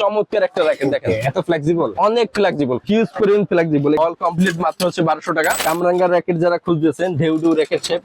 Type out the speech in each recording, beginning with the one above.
চমৎকার একটা র্যাকেট দেখেন এত ফ্লেক্সিবল অনেক ফ্লেক্সিবল হিউজ পরিমাণ ফ্লেক্সিবল অল কমপ্লিট মাত্র হচ্ছে বারোশো টাকা। কামরাঙ্গার র্যাকেট যারা খুঁজতেছেন ঢেউডু র্যাকেট শেপ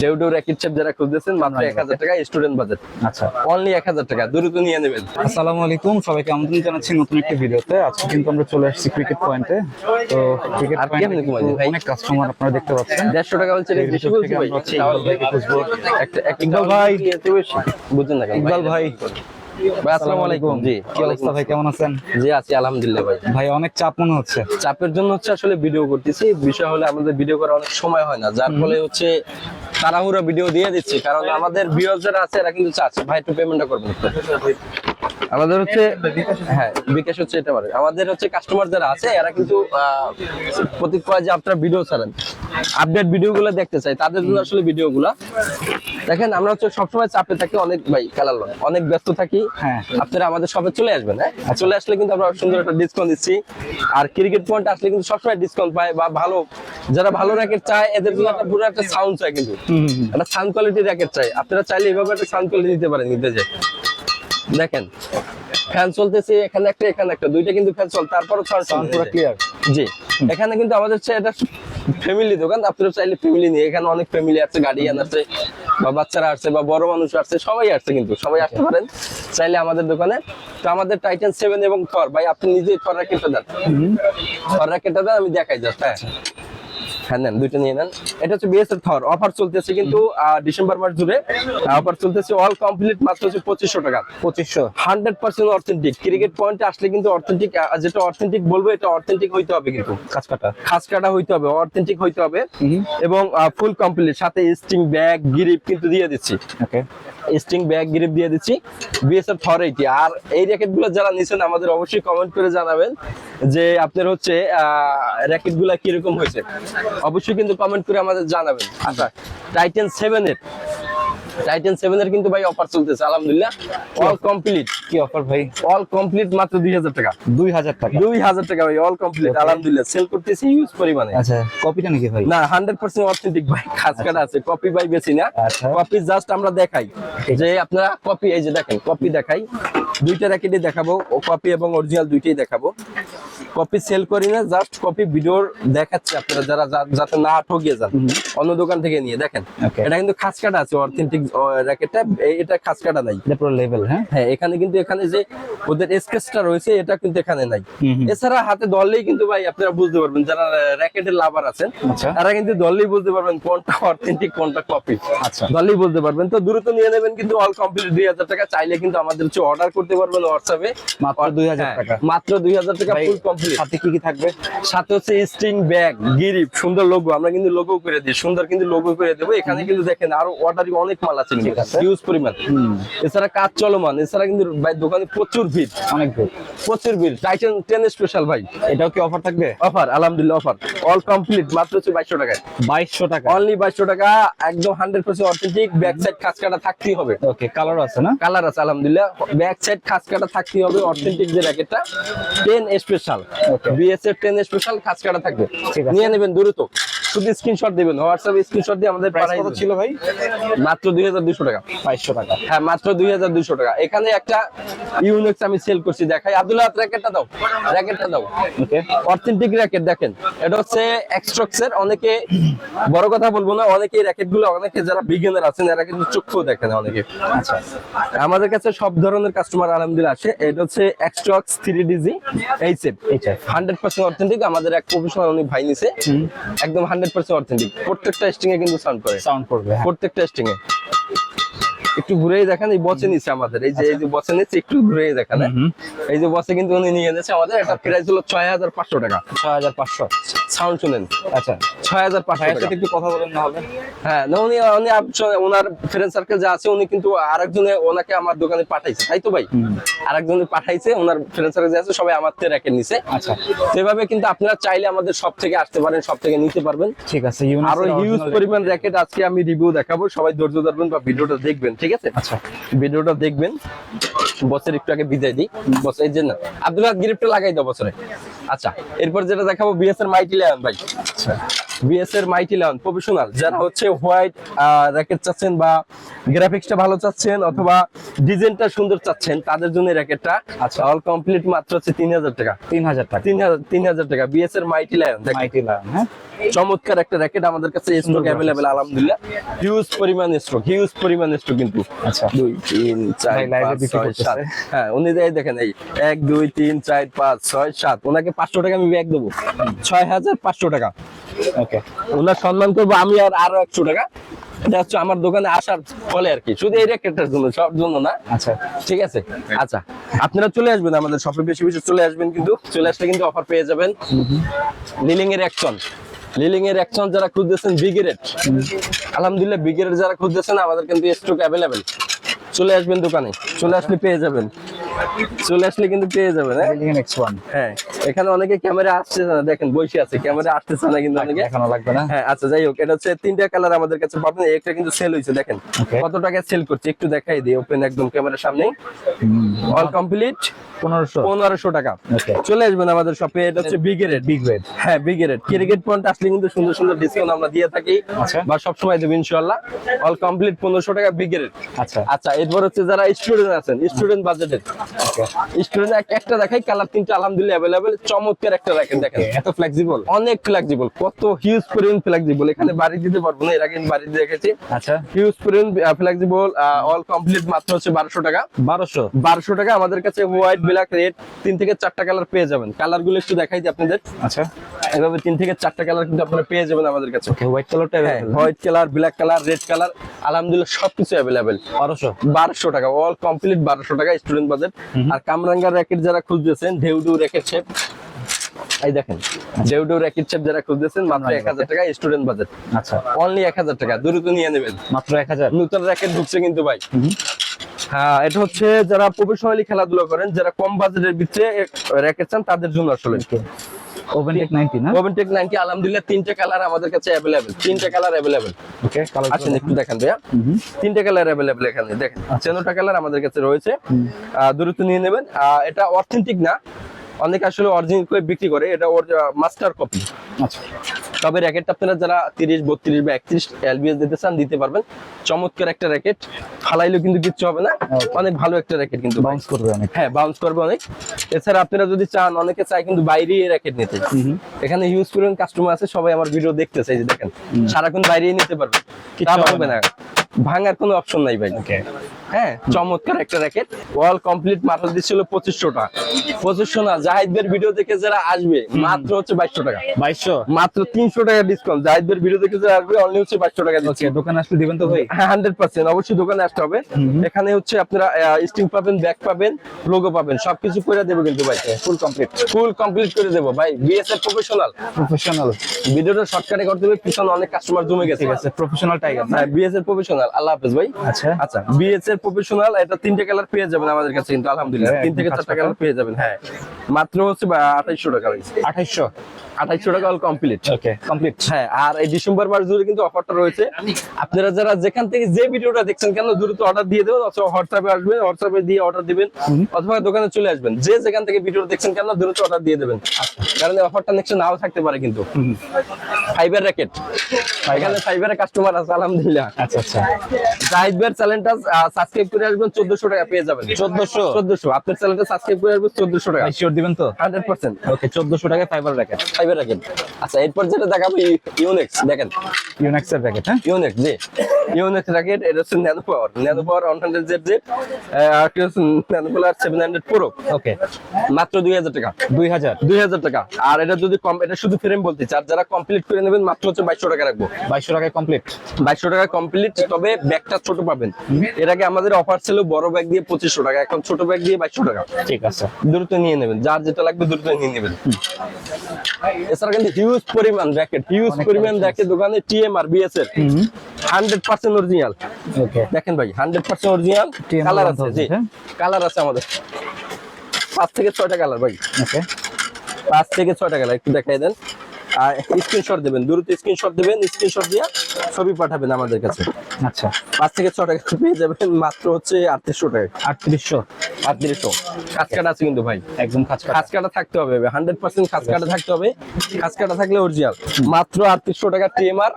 ঢেউডু র্যাকেট শেপ যারা খুঁজতেছেন মাত্র এক হাজার টাকা স্টুডেন্ট বাজেট আচ্ছা। অনলি এক হাজার টাকা দ্রুত নিয়ে নেবেন। আসসালামু আলাইকুম সবাইকে আমন্ত্রণ জানাচ্ছি নতুন একটি ভিডিওতে। আজকে কিন্তু আমরা চলে আসছি ক্রিকেট পয়েন্টে তো ক্রিকেট পয়েন্টে? অনেক কাস্টমার আপনারা দেখতে পাচ্ছেন। দেড়শো টাকা বলছে বেশি বলছি ভাই। একটা ইকবাল ভাই। বুঝছেন না ইকবাল ভাই। ভাই আসসালামু আলাইকুম। জি কি অবস্থা ভাই কেমন আছেন? জি আছি আলহামদুলিল্লাহ ভাই। ভাই অনেক চাপ মনে হচ্ছে। চাপের জন্য হচ্ছে আসলে ভিডিও করতেছি। বিষয় হলে আমাদের ভিডিও করার অনেক সময় হয় না যার ফলে হচ্ছে তাড়াহুড়ো ভিডিও দিয়ে দিচ্ছি। কারণ আমাদের ভিউয়ার্স যারা আছে এরা কিন্তু চাচ্ছে ভাই একটু পেমেন্টটা করবেন আমাদের হচ্ছে হ্যাঁ বিকাশ হচ্ছে এটা পারে আমাদের হচ্ছে কাস্টমার যারা আছে এরা কিন্তু যে আপনারা ভিডিও ছাড়েন আপডেট ভিডিও গুলো দেখতে চাই তাদের জন্য আসলে ভিডিও গুলা দেখেন আমরা হচ্ছে সবসময় চাপে থাকি অনেক ভাই খেলার লোক, অনেক ব্যস্ত থাকি। হ্যাঁ। আপনারা আমাদের সবে চলে আসবেন হ্যাঁ? চলে আসলে কিন্তু আমরা সুন্দর একটা ডিসকাউন্ট দিচ্ছি। আর ক্রিকেট পয়েন্ট আসলে কিন্তু সবসময় ডিসকাউন্ট পায় বা ভালো যারা ভালো র্যাকেট চায় এদের জন্য একটা পুরো একটা সাউন্ড চাই কিন্তু। একটা সাউন্ড কোয়ালিটি র্যাকেট চাই। আপনারা চাইলে এইভাবে একটা সাউন্ড কোয়ালিটি দিতে পারেন কিন্তু যে দেখেন ফ্যান চলতেছে এখানে একটা এখানে একটা দুইটা কিন্তু ফ্যান চল তারপরও সাউন্ড পুরো ক্লিয়ার জি। এখানে কিন্তু আমাদের হচ্ছে এটা ফ্যামিলি দোকান আপনারা চাইলে ফ্যামিলি নিয়ে এখানে অনেক ফ্যামিলি আছে গার্ডিয়ান আছে বা বাচ্চারা আসছে বা বড় মানুষ আসছে সবাই আসছে কিন্তু সবাই আসতে পারেন। চাইলে আমাদের দোকানে। তো আমাদের টাইটান সেভেন এবং থর ভাই আপনি নিজেই থর রাকেটটা দেন। থর রাকেটটা দেন আমি দেখাই যাচ্ছি হ্যাঁ। হ্যাঁ নেন দুইটা নিয়ে নেন। এটা হচ্ছে বিএসএর থর অফার চলতেছে কিন্তু ডিসেম্বর মাস জুড়ে। অফার চলতেছে অল কমপ্লিট মাত্র হচ্ছে পঁচিশশো টাকা। পঁচিশশো। হান্ড্রেড পার্সেন্ট অথেন্টিক ক্রিকেট পয়েন্টে আসলে কিন্তু অথেন্টিক যেটা অথেন্টিক বলব এটা অথেন্টিক হইতে হবে কিন্তু। কাজ কাটা। খাস কাটা হইতে হবে অথেন্টিক হইতে হবে। এবং ফুল কমপ্লিট সাথে স্টিং ব্যাগ গিরিপ কিন্তু দিয়ে দিচ্ছি। ওকে স্টিং ব্যাগ গ্রিপ দিয়ে দিচ্ছি। বিএসএফ থর এইটি আর এই র্যাকেটগুলো যারা নিছেন, আমাদের অবশ্যই কমেন্ট করে জানাবেন যে আপনার হচ্ছে র্যাকেটগুলা কীরকম হয়েছে। অবশ্যই কিন্তু কমেন্ট করে আমাদের জানাবেন। আচ্ছা টাইটেন সেভেন এর টাইটেন সেভেন এর কিন্তু ভাই অফার চলতেছে আলহামদুলিল্লাহ। অল কমপ্লিট কি অফার ভাই? অল কমপ্লিট মাত্র দুই হাজার টাকা। দুই হাজার টাকা? দুই হাজার টাকা ভাই অল কমপ্লিট আলহামদুলিল্লাহ। সেল করতেছি ইউজ পরিমাণে। আচ্ছা কপিটা নাকি ভাই? না হান্ড্রেড পার্সেন্ট অথেন্টিক ভাই খাস কাটা আছে কপি ভাই বেশি না। আচ্ছা। কপি জাস্ট আমরা দেখাই। যে আপনারা কপি এই যে দেখেন কপি দেখাই। দুইটা র্যাকেটই দেখাবো ও কপি এবং অরিজিনাল দুইটাই দেখাবো। কপি সেল করি না জাস্ট কপি ভিডিওর দেখাচ্ছি আপনারা যারা যাতে না ঠকিয়ে যান। অন্য দোকান থেকে নিয়ে দেখেন। এটা কিন্তু খাস কাটা আছে অথেন্টিক র্যাকেটটা এটা খাস কাটা নাই। এটা পুরো লেভেল হ্যাঁ? হ্যাঁ এখানে কিন্তু এখানে যে ওদের স্কেচটা রয়েছে এটা কিন্তু এখানে নাই। এছাড়া হাতে ধরলেই কিন্তু ভাই আপনারা বুঝতে পারবেন যারা র্যাকেটের লাভার আছেন আচ্ছা। তারা কিন্তু ধরলেই বুঝতে পারবেন কোনটা অথেন্টিক কোনটা কপি আচ্ছা। ধরলেই বুঝতে পারবেন। তো দ্রুত নিয়ে নেবেন কিন্তু অল কমপ্লিট দুই হাজার টাকা চাইলে কিন্তু আমাদের হচ্ছে অর্ডার করতে পারবেন হোয়াটসঅ্যাপে মাত্র 2000 টাকা। মাত্র দুই হাজার টাকা ফুল কমপ্লিট। সাথে কি কি থাকবে? সাথে হচ্ছে স্ট্রিং ব্যাগ গিরিপ সুন্দর লোগো আমরা কিন্তু লোগো করে দিই সুন্দর কিন্তু লোগো করে দেবো। এখানে কিন্তু দেখেন আরও অর্ডারই অনেক মাল আছে। হিউজ পরিমাণ। এছাড়া কাজ চলমান। এছাড়া কিন্তু ভাই দোকানে প্রচুর ভিড়। অনেক ভিড়। প্রচুর ভিড়। টাইটান টেন স্পেশাল ভাই। এটাও কি অফার থাকবে? অফার আলহামদুলিল্লাহ অফার অল কমপ্লিট মাত্র হচ্ছে বাইশশো টাকায়। বাইশশো টাকা। অনলি বাইশশো টাকা একদম hundred percent authentic back side খাস কাটা থাকতেই হবে। ওকে কালার আছে না? কালার আছে আলহামদুলিল্লাহ। ব্যাক সাইড খাস কাটা থাকতেই হবে অথেন্টিক যে র্যাকেটটা টেন স্পেশাল Okay. বিএসএফ ট্রেনের স্পেশাল কাজ কাটা থাকবে নিয়ে নেবেন দ্রুত শুধু স্ক্রিনশট দিবেন। হোয়াটসঅ্যাপে স্ক্রিনশট দিয়ে আমাদের প্রাইস পাঠাই কত ছিল ভাই? মাত্র দুই হাজার দুশো টাকা। বাইশশো টাকা। হ্যাঁ মাত্র দুই হাজার দুশো টাকা। এখানে একটা ইউনিক্স আমি সেল করছি দেখাই। আব্দুল্লাহ র্যাকেটটা দাও। র্যাকেটটা দাও। ওকে অথেন্টিক র্যাকেট দেখেন। এটা হচ্ছে এক্সট্রক্স এর। অনেকে বড় কথা বলব না অনেকে র্যাকেটগুলো অনেকে যারা বিগিনার আছেন এরা কিন্তু চক্ষু দেখে না অনেকে। আচ্ছা। আমাদের কাছে সব ধরনের কাস্টমার আলহামদুলিল্লাহ আসে এটা হচ্ছে এক্সট্রক্স three DG HF HF. Hundred percent authentic আমাদের এক প্রফেশনাল উনি ভাই নিছে। একদম হান্ড্রেড পার্সেন্ট অথেন্টিক প্রত্যেকটা স্টিং এ কিন্তু সাউন্ড করে। সাউন্ড করবে হ্যাঁ। প্রত্যেকটা স্টিং এ একটু ঘুরেই দেখেন এই বসে নিচ্ছে আমাদের। এই যে এই যে বসে নিচ্ছে একটু ঘুরেই দেখেন হ্যাঁ? এই যে বসে কিন্তু উনি নিয়ে এনেছে আমাদের। এটা প্রাইস হলো ছয় হাজার পাঁচশো টাকা। ছয় হাজার পাঁচশো। সাউন্ড শুনেন। আচ্ছা। ছয় হাজার পাঁচশো টাকা। একটু কথা বলেন না হবে। হ্যাঁ না উনি উনি ওনার ফ্রেন্ড সার্কেল যা আছে উনি কিন্তু আরেকজনে ওনাকে আমার দোকানে পাঠাইছে। তাই তো ভাই? আরেকজনে পাঠাইছে ওনার ফ্রেন্ড সার্কেল যা আছে সবাই আমার থেকে র্যাকেট নিছে। আচ্ছা। সেভাবে কিন্তু আপনারা চাইলে আমাদের সব থেকে আসতে পারেন সব থেকে নিতে পারবেন। ঠিক আছে আরও হিউজ পরিমাণ র্যাকেট আজকে আমি রিভিউ দেখাবো। সবাই ধৈর্য ধরবেন বা ভিডিওটা দেখবেন ঠিক আছে? আচ্ছা। ভিডিওটা দেখবেন। বসের একটু আগে বিদায় দিই। বস এই যে না আব্দুল্লাহ গ্রিপটা লাগাই দাও বছরে আচ্ছা এরপর যেটা দেখাবো বিএসএর মাইটি লেভেন ভাই। আচ্ছা। বিএস এর মাইটি লাউন প্রফেশনাল যারা হচ্ছে হোয়াইট র্যাকেট চাচ্ছেন বা গ্রাফিক্সটা ভালো চাচ্ছেন অথবা ডিজাইনটা সুন্দর চাচ্ছেন তাদের জন্য র্যাকেটটা আচ্ছা অল কমপ্লিট মাত্র হচ্ছে তিন হাজার টাকা। তিন হাজার টাকা। তিন হাজার তিন হাজার টাকা বিএস এর মাইটি লায়ন মাইটি লায়ন হ্যাঁ। চমৎকার একটা র্যাকেট আমাদের কাছে স্টক অ্যাভেলেবেল আলহামদুলিল্লাহ। হিউজ পরিমাণ স্টক হিউজ পরিমাণ স্টক কিন্তু। আচ্ছা। দুই তিন চার ছয় সাত। হ্যাঁ উনি এই দেখেন এই এক দুই তিন চার পাঁচ ছয় সাত ওনাকে পাঁচশো টাকা আমি ব্যাগ দেবো। ছয় হাজার পাঁচশো টাকা। ওকে। ওনার সম্মান করব আমি আর আরও একশো টাকা। এটা হচ্ছে আমার দোকানে আসার ফলে আর কি। শুধু এই র্যাকেটটার জন্য সব জন্য না। আচ্ছা। ঠিক আছে? আচ্ছা আপনারা চলে আসবেন আমাদের শপে বেশি বেশি চলে আসবেন কিন্তু চলে আসলে কিন্তু অফার পেয়ে যাবেন। লিলিং এর অ্যাকশন লিলিং এর অ্যাকশন যারা খুঁজতেছেন বিগেরেট। আলহামদুলিল্লাহ বিগেরেট যারা খুঁজতেছেন আমাদের কিন্তু স্টক অ্যাভেলেবেল চলে আসবেন দোকানে চলে আসলে পেয়ে যাবেন। চলে আসলে কিন্তু পেয়ে যাবেন হ্যাঁ? হ্যাঁ এখানে অনেকে ক্যামেরা আসছে না দেখেন বসে আছে ক্যামেরা আসতেছে না কিন্তু অনেকে। এখনও লাগবে না। হ্যাঁ আচ্ছা যাই হোক এটা হচ্ছে তিনটা কালার আমাদের কাছে পাবেন। একটা কিন্তু সেল হয়েছে দেখেন। কত টাকা সেল করছে একটু দেখাই দিই ওপেন একদম ক্যামেরার সামনে অল কমপ্লিট পনেরোশো। টাকা। চলে আসবেন আমাদের শপে এটা হচ্ছে বিগ রেট বিগ রেড হ্যাঁ বিগ রেট ক্রিকেট পয়েন্ট আসলে কিন্তু সুন্দর সুন্দর ডিসকাউন্ট আমরা দিয়ে থাকি। আচ্ছা। বা সবসময় দেবো ইনশাল্লাহ অল কমপ্লিট পনেরোশো টাকা বিগ রেট আচ্ছা। আচ্ছা এরপর হচ্ছে যারা স্টুডেন্ট আছেন স্টুডেন্ট বাজেটের স্টুডেন্ট একটা দেখাই কালার তিনটা আলহামদুলিল্লাহ অ্যাভেলেবেল চমৎকার একটা রাখেন দেখেন। এত ফ্লেক্সিবল অনেক ফ্লেক্সিবল কত হিউজ পরিমাণ ফ্লেক্সিবল এখানে বাড়ি দিতে পারব না এর আগে বাড়ি দিয়ে রেখেছি আচ্ছা। হিউজ পরিমাণ ফ্লেক্সিবল অল কমপ্লিট মাত্র হচ্ছে বারোশো টাকা। বারোশো? বারোশো টাকা আমাদের কাছে হোয়াইট ব্ল্যাক রেড তিন থেকে চারটা কালার পেয়ে যাবেন। কালারগুলো একটু দেখাই দিই আপনাদের। আচ্ছা। এভাবে তিন থেকে চারটা কালার কিন্তু আপনারা পেয়ে যাবেন আমাদের কাছে। ওকে হোয়াইট কালারটা হ্যাঁ white colour black colour red colour আলহামদুলিল্লাহ সবকিছু অ্যাভেলেবেল বারোশো? বারোশো টাকা অল কমপ্লিট বারোশো টাকা স্টুডেন্ট বাজেট আর কামরাঙ্গা র্যাকেট যারা খুঁজতেছেন ঢেউডু র্যাকেট শেপ এই দেখেন ঢেউডু র্যাকেট শেপ যারা খুঁজতেছেন মাত্র এক হাজার টাকা স্টুডেন্ট বাজেট আচ্ছা। অনলি এক হাজার টাকা দ্রুত নিয়ে নেবেন। মাত্র এক হাজার? নতুন র্যাকেট ঢুকছে কিন্তু ভাই। হ্যাঁ এটা হচ্ছে যারা প্রফেশনালি খেলাধুলা করেন যারা কম বাজেটের ভিতরে র্যাকেট চান তাদের জন্য আসলে। না? আলহামদুলিল্লাহ তিনটে কালার আমাদের কাছে তিনটে কালার ওকে একটু দেখেন ভাইয়া। তিনটে কালার এখানে দেখেন। কালার আমাদের কাছে রয়েছে। দূরত্ব দ্রুত নিয়ে নেবেন। এটা অথেন্টিক না। অনেকে আসলে অরিজিনাল করে বিক্রি করে এটা ওর মাস্টার কপি আচ্ছা। তবে র্যাকেটটা আপনারা যারা তিরিশ বত্রিশ বা একত্রিশ এলবিএস দিতে চান দিতে পারবেন। চমৎকার একটা র্যাকেট ফালাইলেও কিন্তু কিচ্ছু হবে না। অনেক ভালো একটা র্যাকেট কিন্তু। বাউন্স করবে অনেক। হ্যাঁ বাউন্স করবে অনেক। এছাড়া আপনারা যদি চান অনেকে চায় কিন্তু বাইরে র্যাকেট নিতে। এখানে হিউজ পরিমাণ কাস্টমার আছে সবাই আমার ভিডিও দেখতেছে এই যে দেখেন। সারাক্ষণ বাইরে নিতে পারবে। কিচ্ছু তা হবে হবে না। ভাঙার কোনো অপশন নাই ভাই। ওকে হ্যাঁ চমৎকার একটা র্যাকেট। ওয়াল কমপ্লিট মাত্র দিচ্ছিল পঁচিশশো টাকা। পঁচিশশো না জাহিদদের ভিডিও দেখে যারা আসবে মাত্র হচ্ছে বাইশশো টাকা। বাইশশো? মাত্র তিনশো টাকা ডিসকাউন্ট জাহিদদের ভিডিও দেখে যারা আসবে অনলি হচ্ছে বাইশশো টাকা দিচ্ছি। ওকে দোকানে আসলে দিবেন তো ভাই? হান্ড্রেড পার্সেন্ট অবশ্যই দোকানে আসতে হবে। এখানে হচ্ছে আপনারা স্টিং পাবেন ব্যাগ পাবেন লোগো পাবেন সবকিছু করে দেবো কিন্তু ভাই। ফুল কমপ্লিট ফুল কমপ্লিট করে দেবো। ভাই বিএসএফ প্রফেশনাল প্রফেশনাল ভিডিওটা শর্টকাটে করতে হবে পিছনে অনেক কাস্টমার জমে গেছে। ঠিক আছে প্রফেশনাল টাইগার হ্যাঁ বিএসএফ প্রফেশনাল আল্লাহ হাফেজ ভাই। আচ্ছা। আচ্ছা বিএসএফ প্রফেশনাল এটা তিনটে কালার পেয়ে যাবেন আমাদের কাছে কিন্তু আলহামদুলিল্লাহ। তিন থেকে চারটা কালার পেয়ে যাবেন হ্যাঁ। মাত্র হচ্ছে আঠাইশশো টাকা আঠাইশশো। আঠাইশশো টাকা কমপ্লিট ওকে কমপ্লিট হ্যাঁ আর এই ডিসেম্বর মাস জুড়ে কিন্তু অফারটা রয়েছে। আপনারা যারা যেখান থেকে যে ভিডিওটা দেখছেন কেন দ্রুত অর্ডার দিয়ে দেবেন অথবা হোয়াটসঅ্যাপে আসবেন হোয়াটসঅ্যাপে দিয়ে অর্ডার দিবেন অথবা দোকানে চলে আসবেন। যে যেখান থেকে ভিডিও দেখছেন কেন দ্রুত অর্ডার দিয়ে দেবেন। কারণ অফারটা নেক্সট নাও থাকতে পারে কিন্তু। ফাইবার র্যাকেট এখানে ফাইবারের কাস্টমার আছে আলহামদুলিল্লাহ। আচ্ছা আচ্ছা। জাহিদ ভাইয়ের চ্যানেলটা সাবস্ক্রাইব করে আসবেন চোদ্দশো টাকা পেয়ে যাবেন। চোদ্দশো? চোদ্দশো। আপনার চ্যানেলটা সাবস্ক্রাইব করে আসবেন চোদ্দশো টাকা। শিওর দিবেন তো? হান্ড্রেড পার্সেন্ট ওকে চোদ্দশো টাকায় ফাইবার র্যাকেট ফাইবার র্যাকেট আচ্ছা এরপর যেটা দেখাবো ইউনেক্স দেখেন। ইউনেক্সের র্যাকেট হ্যাঁ? ইউনেক্স জি। ইউনেক্স র্যাকেট এটা হচ্ছে nano power nano power one hundred Z Z আর কি হচ্ছে nano power seven hundred pro okay মাত্র দুই হাজার টাকা। দুই হাজার। দুই হাজার টাকা। আর এটা যদি কম এটা শুধু ফ্রেম বলতে চার যারা কমপ্লিট করে নেবেন মাত্র হচ্ছে বাইশশো টাকা রাখব। বাইশশো টাকায় কমপ্লিট বাইশশো টাকা কমপ্লিট তবে ব্যাগটা ছোট পাবেন। এর আগে আমাদের অফার ছিল বড় ব্যাগ দিয়ে পঁচিশশো টাকা এখন ছোট ব্যাগ দিয়ে বাইশশো টাকা। ঠিক আছে। দ্রুত নিয়ে নেবেন যার যেটা লাগবে দ্রুত নিয়ে নেবেন। এছাড়া কিন্তু হিউজ পরিমাণ হিউজ পরিমাণ দোকানে টিএমআর বিএস এর হান্ড্রেড পার্সেন্ট অরিজিনাল দেখেন ভাই হান্ড্রেড পার্সেন্ট অরিজিনাল কালার আছে জি। হ্যাঁ? কালার আছে আমাদের। পাঁচ থেকে ছয়টা কালার ভাই। ওকে পাঁচ থেকে ছয়টা কালার একটু দেখাই দেন। আর স্ক্রিনশট দেবেন দ্রুত স্ক্রিনশট দেবেন স্ক্রিনশট দিয়ে ছবি পাঠাবেন আমাদের কাছে। আচ্ছা। পাঁচ থেকে ছটাকা টাকা পেয়ে যাবেন মাত্র হচ্ছে আটত্রিশশো টাকা। আটত্রিশশো। আটত্রিশশো খাস কাটা আছে কিন্তু ভাই। একদম খাঁচ কাটা থাকতে হবে হান্ড্রেড পার্সেন্ট খাস কাটা থাকতে হবে। খাস কাটা থাকলে অরিজিনাল মাত্র আটত্রিশশো টাকা টিএমআর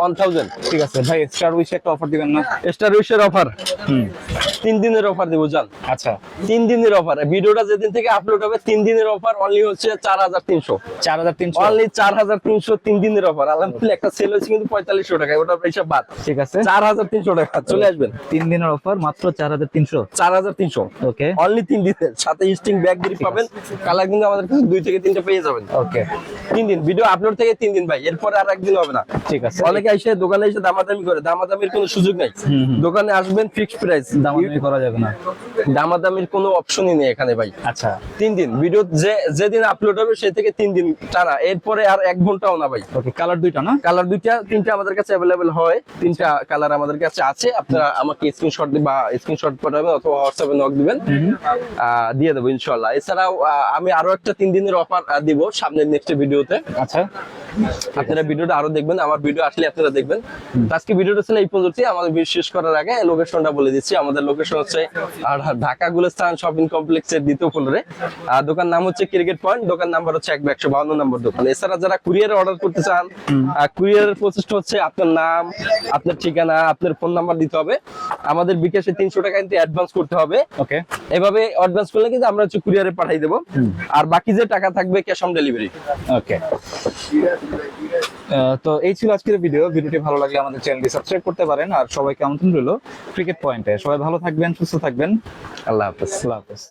ওয়ান থাউজেন্ড ঠিক আছে ভাই স্টার উইশে একটা অফার দিবেন না? স্টার উইশের অফার হুম। তিন দিনের অফার দেবো জান। আচ্ছা। তিন দিনের অফার ভিডিওটা যেদিন থেকে আপলোড হবে তিন দিনের অফার অনলি হচ্ছে চার হাজার তিনশো। চার হাজার তিনশো। অনলি চার হাজার তিনশো তিন দিনের অফার আলহামদুলিল্লাহ একটা সেল হচ্ছে কিন্তু পঁয়তাল্লিশশো টাকা ওটা হিসাব বাদ। ঠিক আছে। চার হাজার তিনশো টাকা চলে আসবেন। তিন দিনের অফার মাত্র চার হাজার তিনশো। চার হাজার তিনশো। ওকে। অনলি তিন দিনের। সাথে স্টিং ব্যাগ গ্রিপ পাবেন কালার কিন্তু আমাদের কাছে দুই থেকে তিনটা পেয়ে যাবেন। ওকে। তিন দিন। ভিডিও আপলোড থেকে তিন দিন ভাই। এরপরে আর একদিন হবে না। ঠিক আছে। অনেকে এসে দোকানে এসে দামাদামি করে। দামাদামির কোনো সুযোগ নাই। দোকানে আসবেন ফিক্সড প্রাইস দামাদামি করা যাবে না। দামাদামির কোনো অপশনই নেই এখানে ভাই। আচ্ছা। তিন দিন। ভিডিও যে যেদিন আপলোড হবে সে থেকে তিন দিন টানা। এরপরে আর এক ঘন্টাও না ভাই। ওকে কালার দুইটা না? কালার দুইটা তিনটা আমাদের কাছে অ্যাভেলেবেল হয়। তিনটা কালার আমাদের কাছে আছে। আপনারা আমাকে স্ক্রিনশট বা স্ক্রিনশট পাঠাবেন অথবা হোয়াটসঅ্যাপে নক দিবেন। দিয়ে দেবো ইনশাল্লাহ এছাড়াও আমি আরও একটা তিন দিনের অফার দিব সামনের নেক্সট ভিডিওতে আচ্ছা। আপনারা ভিডিওটা আরও দেখবেন। আমার ভিডিও আসলে আপনারা দেখবেন। আজকে ভিডিওটা ছিল এই পর্যন্তই। আমাদের শেষ করার আগে লোকেশনটা বলে দিচ্ছি। আমাদের লোকেশন হচ্ছে আর ঢাকা গুলিস্তান শপিং কমপ্লেক্সের দ্বিতীয় ফ্লোরে আর দোকান নাম হচ্ছে ক্রিকেট পয়েন্ট দোকান নাম্বার হচ্ছে এক একশো বাউন্ন নম্বর দোকান। এছাড়া যারা কুরিয়ারে অর্ডার করতে চান কুরিয়ারের প্রসেসটা হচ্ছে আপনার নাম আপনার ঠিকানা আপনার ফোন নাম্বার দিতে হবে। আমাদের বিকাশে তিনশো টাকা কিন্তু অ্যাডভান্স করতে হবে। ওকে। এভাবে অ্যাডভান্স করলে কিন্তু আমরা হচ্ছে কুরিয়ারে পাঠিয়ে দেবো। আর বাকি যে টাকা থাকবে ক্যাশ অন ডেলিভারি ওকে। তো এই ছিল আজকের ভিডিও ভিডিওটি ভালো লাগলে আমাদের চ্যানেলটি সাবস্ক্রাইব করতে পারেন। আর সবাইকে আমন্ত্রণ রইল ক্রিকেট পয়েন্টে সবাই ভালো থাকবেন, সুস্থ থাকবেন। আল্লাহ হাফেজ। আল্লাহ হাফেজ।